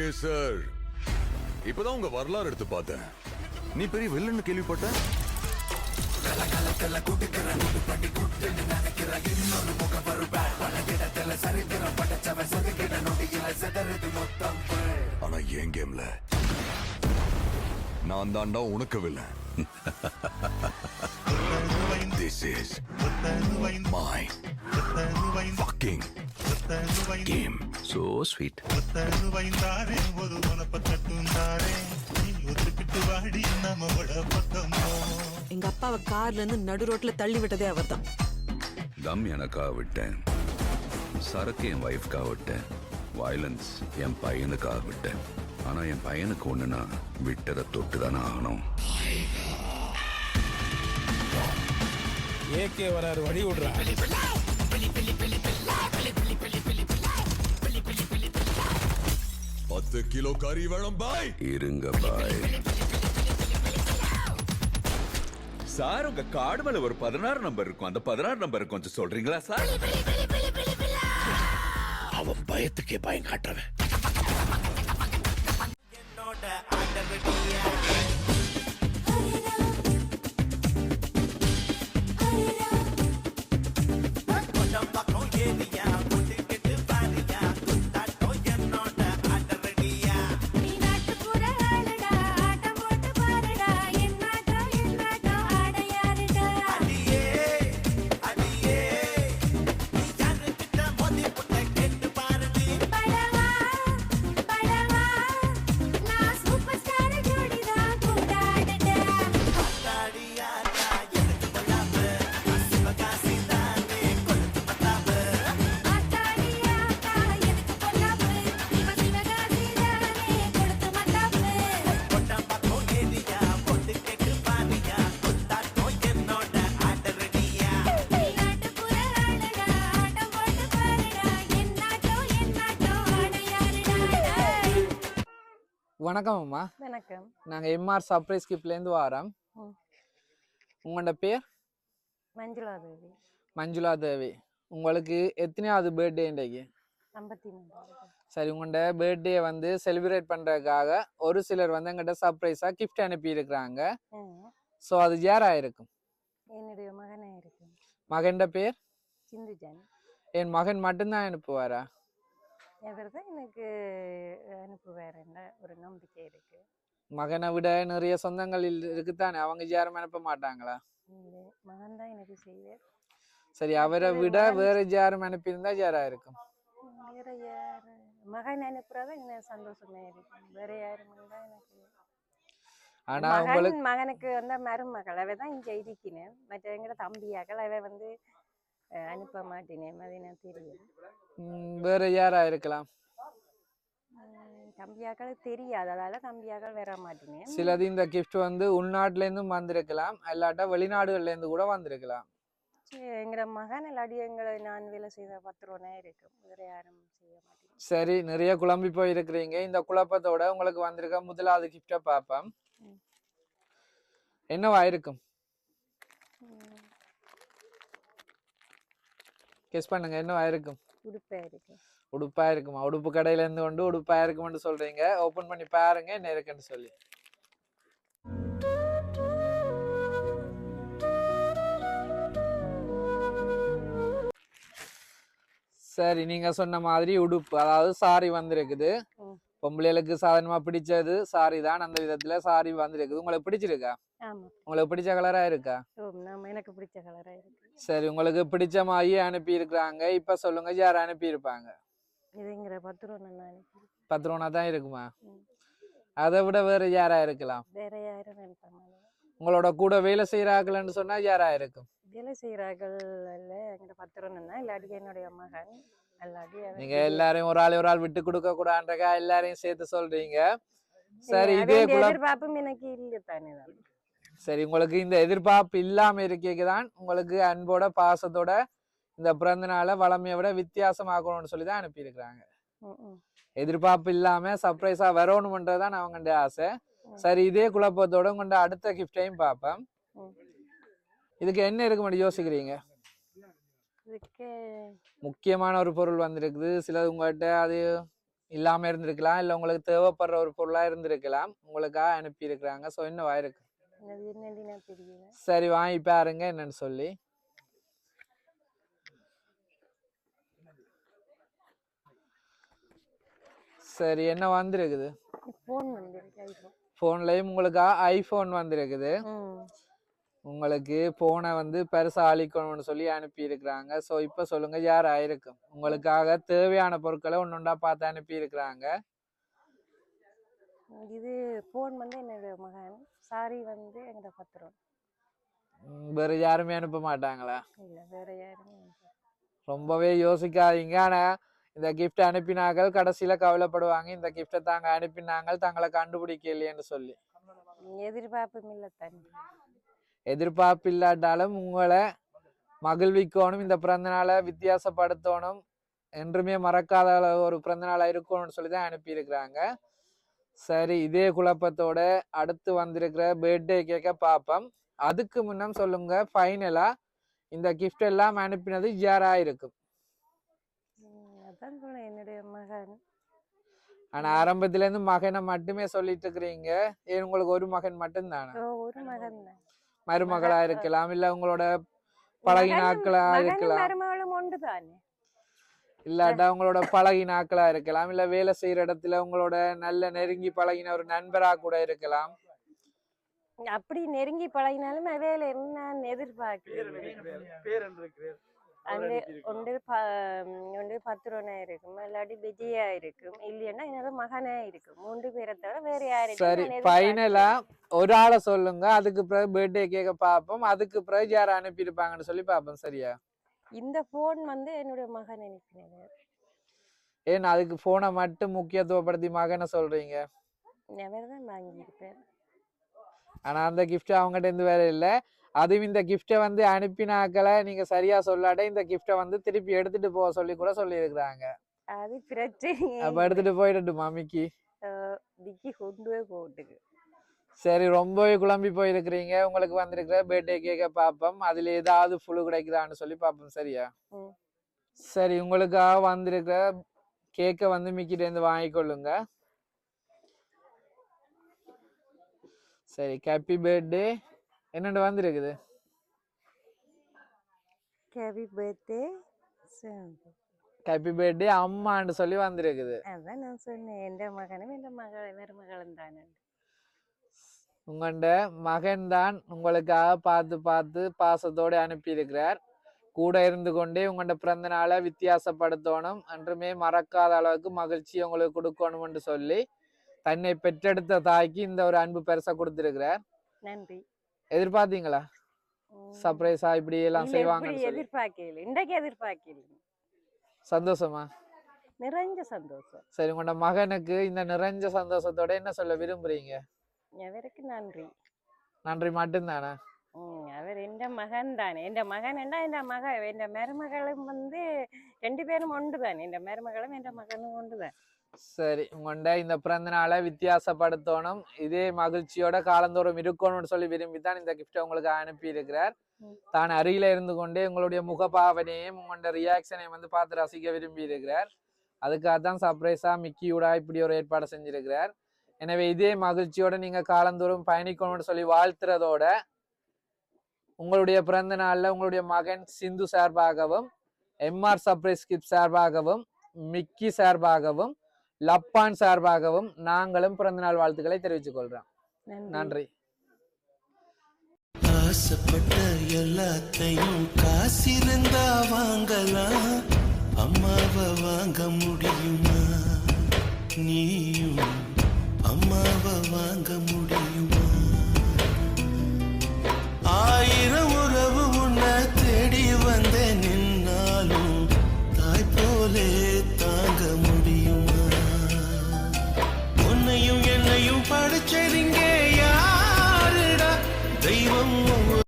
Okay sir. இப்பதான் உங்க வரலாறு எடுத்து பார்த்தேன். நீ பெரிய வில்லன்னு கேள்விப்பட்ட? ஆனா என் கேம்ல? நான் தாண்டா உனக்கு villain. This is my fucking. So sweet வைந்தாரே. ஒரு மனப்பக்கட்டுந்தாரே நீ ஒத்துக்கிட்டு வாடி நம்மளோட பக்கம் எங்க அப்பாவை கார்ல இருந்து நடு ரோட்ல தள்ளி விட்டதே அவர்தான். கம் எனக்காக விட்டேன். சரக்கு என் ஒய்ஃப்காக விட்டேன். வயலன்ஸ் என் பையனுக்காக விட்டேன். ஆனா என் பையனுக்கு ஒண்ணுனா விட்டதை தொட்டு தானே ஆகணும் ஏகே வராரு வழி விடுறா. பத்து கிலோ கறி வேணும் பாய். இருங்க பாய். சார் உங்க கார்டு மேல ஒரு பதினாறு நம்பர் இருக்கும். அந்த பதினாறு நம்பர் கொஞ்சம் சொல்றீங்களா சார்? அவன் பயத்துக்கே பயம் காட்டுறவன். வணக்கம் அம்மா. வணக்கம். நாங்கள் எம்ஆர் சர்ப்ரைஸ் கிப்லேருந்து வரோம். ம். உங்களோட பேர்? மஞ்சுளா தேவி. மஞ்சுளா தேவி. உங்களுக்கு எத்தனையாவது பர்த்டே இன்றைக்கு? சரி உங்களோட பர்த்டே வந்து செலிப்ரேட் பண்ணுறதுக்காக ஒரு சிலர் வந்து எங்கிட்ட சர்ப்ரைஸாக கிஃப்ட் அனுப்பியிருக்கிறாங்க. ஸோ அது யாராக இருக்கும் என்னுடைய மகனே இருக்கு மகன்ட பேர்? சிந்துஜன். என் மகன் மட்டும்தான் அனுப்புவாரா? தான் எனக்கு அனுப்புவாருன்ற ஒரு நம்பிக்கை இருக்கு. மகனை விட நிறைய சொந்தங்கள் இருக்குதானே அவங்க யாரும் அனுப்ப மாட்டாங்களா? இந்த மகன் தான் எனக்கு செய்வார் சரி அவரை விட வேற யாரும் அனுப்பியிருந்தா யாரா இருக்கும்? வேற யார்? மகன் அனுப்புறதா இன்னும் சந்தோஷமா இருக்கும்? வேற யாரும் தான் எனக்கு? ஆனா மகன் உங்களுக்கு மகனுக்கு வந்து மருமகள் அவ தான் இங்க இருக்கிறேன் மற்ற எங்கட தம்பியாக்கள் அவ வந்து அனுப்ப மாட்டேனேன் எனக்கு தெரியும். வேற யாரா இருக்கலாம்? தம்பியாக்கள் தெரியாது. அதால தம்பியாக்கள் வர மாட்டேனேன் சிலது இந்த கிஃப்ட் வந்து உள்நாட்டுல இருந்தும் வந்திருக்கலாம். இல்லாட்டா வெளிநாடுகள்ல இருந்து கூட வந்திருக்கலாம். சரி, எங்கட மகன் இல்லாட்டி எங்களை நான் வேலை செய்த பத்திரம்னா இருக்கும். வேற யாரும் செய்ய மாட்டேன். சரி நிறைய குழம்பி போயிருக்கிறீங்க. இந்த குழப்பத்தோட உங்களுக்கு வந்திருக்க முதலாவது கிஃப்டை பார்ப்போம். என்னவா இருக்கும்? கெஸ் பண்ணுங்க என்னவா இருக்கும் உடுப்பா இருக்கு. உடுப்பா இருக்குமா? உடுப்பு கடையில இருந்து கொண்டு உடுப்பா இருக்கும்னு சொல்றீங்க. ஓபன் பண்ணி பாருங்க என்ன இருக்குன்னு சொல்லி. சரி நீங்க சொன்ன மாதிரி உடுப்பு அதாவது சாரி வந்திருக்குது. பொம்பளைகளுக்கு சாதாரணமா பிடிச்சது சாரி தான் அந்த விதத்துல சாரி வந்திருக்குது. உங்களுக்கு பிடிச்சிருக்கா? உங்களுக்கு பிடிச்ச கலரா இருக்கா? எனக்கு பிடிச்ச கலரா இருக்கு. சரி உங்களுக்கு பிடிச்ச மாதிரி அனுப்பி இருக்கிறாங்க இப்ப சொல்லுங்க யார் அனுப்பி இருப்பாங்க இதுங்கிற நான் அனுப்பி பத்து ரூபா தான் இருக்குமா. அதை விட வேற யாரா இருக்கலாம்? வேற யாரும் உங்களோட கூட வேலை செய்யறாங்கன்னு சொன்னா யாரா இருக்கும்? வேலை செய்யறார்கள் இல்ல எங்கிட்ட பத்திரம் இல்லாட்டி என்னுடைய மகன். நீங்க எல்லாரையும் ஒரு ஆள் ஒரு ஆள் விட்டு கொடுக்க கூடாதுன்றக்கா எல்லாரையும் சேர்த்து சொல்றீங்க. சரி இதே எதிர்பார்ப்பும் எனக்கு இல்லை தானே சரி உங்களுக்கு இந்த எதிர்பார்ப்பு இல்லாம இருக்கேக்கு தான் உங்களுக்கு அன்போட பாசத்தோட இந்த பிறந்த நாளை வளமையை விட வித்தியாசமாக்கணும்னு சொல்லி தான் அனுப்பியிருக்கிறாங்க. எதிர்பார்ப்பு இல்லாம சர்ப்ரைஸா வரணும்ன்றதுதான் அவங்களுடைய ஆசை. சரி இதே குழப்பத்தோட உங்கள்ட அடுத்த கிஃப்டையும் பார்ப்பேன். இதுக்கு என்ன இருக்க மட்டும் யோசிக்கிறீங்க? முக்கியமான ஒரு பொருள் வந்திருக்குது. சிலது உங்கள்கிட்ட அது இல்லாம இருந்திருக்கலாம். இல்ல உங்களுக்கு தேவைப்படுற ஒரு பொருளா இருந்திருக்கலாம். உங்களுக்காக அனுப்பி இருக்கிறாங்க ஸோ என்னவா இருக்கு? சரி வாங்கி பாருங்க. என்னன்னு சொல்லி. சரி என்ன வந்திருக்குது? ஃபோன்லயும் உங்களுக்காக ஐஃபோன் வந்திருக்குது. உங்களுக்கு போனை வந்து பெருசா அழிக்கணும்னு சொல்லி அனுப்பி இருக்கிறாங்க ஸோ இப்போ சொல்லுங்க யார் ஆயிருக்கும் உங்களுக்காக தேவையான பொருட்களை ஒன்னொண்டா பார்த்து அனுப்பி இருக்கிறாங்க இது ஃபோன் வந்து என்னோட மகன். சாரி வந்து எங்கட பத்திரம். வேற யாருமே அனுப்ப மாட்டாங்களா? இல்லை வேற யாருமே இல்லை. ரொம்பவே யோசிக்காதீங்க. ஆனா இந்த கிஃப்ட் அனுப்பினார்கள் கடைசியில கவலைப்படுவாங்க. இந்த கிஃப்டை தாங்க அனுப்பினாங்க தங்களை கண்டுபிடிக்கலையேன்னு சொல்லி. எதிர்பார்ப்பும் இல்லை தண்ணி எதிர்பார்ப்பு இல்லாட்டாலும் உங்களை மகிழ்விக்கணும் இந்த பிறந்த நாளை வித்தியாசப்படுத்தணும் என்றுமே மறக்காத ஒரு பிறந்த நாளா இருக்கணும்னு சொல்லி தான் அனுப்பியிருக்கிறாங்க. சரி இதே குழப்பத்தோட அடுத்து வந்திருக்கிற பர்த்டே கேக்க பார்ப்போம். அதுக்கு முன்னம் சொல்லுங்க ஃபைனலா இந்த கிஃப்ட் எல்லாம் அனுப்பினது யாரா இருக்கும்? என்னுடைய மகன். ஆனா ஆரம்பத்துல இருந்து மகனை மட்டுமே சொல்லிட்டு இருக்கிறீங்க. உங்களுக்கு ஒரு மகன் மகன் தான் மருமகளா இருக்கலாம் இல்ல உங்களோட பழகினாக்களா இருக்கலாம் மருமகளும் ஒன்று தானே இல்லாட்டா உங்களோட பழகினாக்களா இருக்கலாம் இல்ல வேலை செய்யற இடத்துல உங்களோட நல்ல நெருங்கி பழகின ஒரு நண்பரா கூட இருக்கலாம் அப்படி நெருங்கி பழகினாலும் வேலை நான் எதிர்பார்க்கிறேன் ஒன்று ப ஒன்று பத்திரனா இருக்கும் இல்லாட்டி விஜயா இருக்கும். இல்லைன்னா என்னோட மகனா இருக்கும். மூன்று பேரை தவிர வேற சரி நான் ஃபைனலா. ஒரு ஆளை சொல்லுங்க. அதுக்கு பிறகு பர்த்டே கேக்க பார்ப்போம் அதுக்கு பிறகு யாரை அனுப்பியிருப்பாங்கன்னு சொல்லி பார்ப்போம் சரியா? இந்த போன் வந்து என்னுடைய மகன் அனுப்பினது ஏன் அதுக்கு போனை மட்டும் முக்கியத்துவப்படுத்தி மகனை சொல்றீங்க? அவர் தான் வாங்கியிருப்பேன். ஆனா அந்த கிஃப்ட் அவங்ககிட்ட இருந்து வேற இல்ல. அதுவும் இந்த கிஃப்டை வந்து அனுப்பினாக்களை நீங்க சரியா சொல்லாட்ட இந்த கிஃப்டை வந்து திருப்பி எடுத்துட்டு போக சொல்லி கூட சொல்லியிருக்கிறாங்க. அது பிரச்சனை அப்ப எடுத்துட்டு போயிடட்டு மாமிக்கு விக்கி கொண்டு போட்டுக்கு. சரி ரொம்பவே குழம்பி போயிருக்கிறீங்க. உங்களுக்கு வந்திருக்கிற பர்த்டே கேக்க பார்ப்போம் அதுல ஏதாவது புழு கிடைக்குதான்னு சொல்லி பார்ப்போம் சரியா. சரி உங்களுக்காக வந்திருக்கிற கேக்கை வந்து மிக்கிட்ட இருந்து வாங்கிக்கொள்ளுங்க சரி ஹாப்பி பர்த்டே என்னண்டு வந்திருக்குது? ஹாப்பி பர்த்டே ஹாப்பி பர்த்டே அம்மான்னு சொல்லி வந்திருக்குது. அதான் நான் சொன்னேன். எந்த மகனும் எந்த மகள் மருமகளும் தானே உங்கள்ட மகன் தான் உங்களுக்காக பார்த்து பார்த்து பாசத்தோடு அனுப்பியிருக்கிறார். கூட இருந்து கொண்டே உங்களோட பிறந்த நாளை வித்தியாசப்படுத்தணும் என்றுமே மறக்காத அளவுக்கு மகிழ்ச்சி உங்களுக்கு கொடுக்கணும்னு சொல்லி தன்னை பெற்றெடுத்த தாய்க்கு இந்த ஒரு அன்பு பெருசா கொடுத்திருக்கிறார். நன்றி. எதிர்பார்த்தீங்களா. சர்ப்ரைஸா இப்படி எல்லாம் சொல்லி. எதிர்பார்க்கல. இன்றைக்கு எதிர்பார்க்கல. சந்தோஷமா? நிறைஞ்ச சந்தோஷம். சரி உங்களோட மகனுக்கு இந்த நிறைஞ்ச சந்தோஷத்தோட என்ன சொல்ல விரும்புறீங்க? அவருக்கு நன்றி. நன்றி மட்டும்தானே? அவர் எந்த மகன் தானே. எந்த மகன் என்ன எந்த மக எந்த மருமகளும் வந்து ரெண்டு பேரும் ஒன்று தானே எந்த மருமகளும் எந்த மகனும் ஒன்று தான் சரி உங்கள்ட இந்த பிறந்த நாளை வித்தியாசப்படுத்தணும். இதே மகிழ்ச்சியோட காலந்தோறும் இருக்கணும்னு சொல்லி விரும்பி தான் இந்த கிஃப்ட்டை உங்களுக்கு அனுப்பி இருக்கிறார். தான் அருகில இருந்து கொண்டே உங்களுடைய முகபாவனையும் உங்களோட ரியாக்ஷனையும் வந்து பார்த்து ரசிக்க விரும்பி இருக்கிறார் அதுக்காக தான் சர்ப்ரைஸா மிக்கியூடா இப்படி ஒரு ஏற்பாடு செஞ்சிருக்கிறார். எனவே இதே மகிழ்ச்சியோட நீங்க காலந்தோறும் பயணிக்கணும்னு சொல்லி வாழ்த்துறதோட உங்களுடைய பிறந்த நாள்ல உங்களுடைய மகன் சிந்து சார்பாகவும் எம்ஆர் சர்ப்ரைஸ் கிஃப்ட் சார்பாகவும் மிக்கி சார்பாகவும் லப்பான் சார்பாகவும் நாங்களும் பிறந்தநாள் வாழ்த்துக்களை தெரிவித்துக் கொள்றோம். நன்றி. ஆசைப்பட்ட எல்லாத்தையும் காசிருந்தா வாங்கலாம் அம்மாவை வாங்க முடியுமா? நீயும் அம்மாவை வாங்க முடியுமா?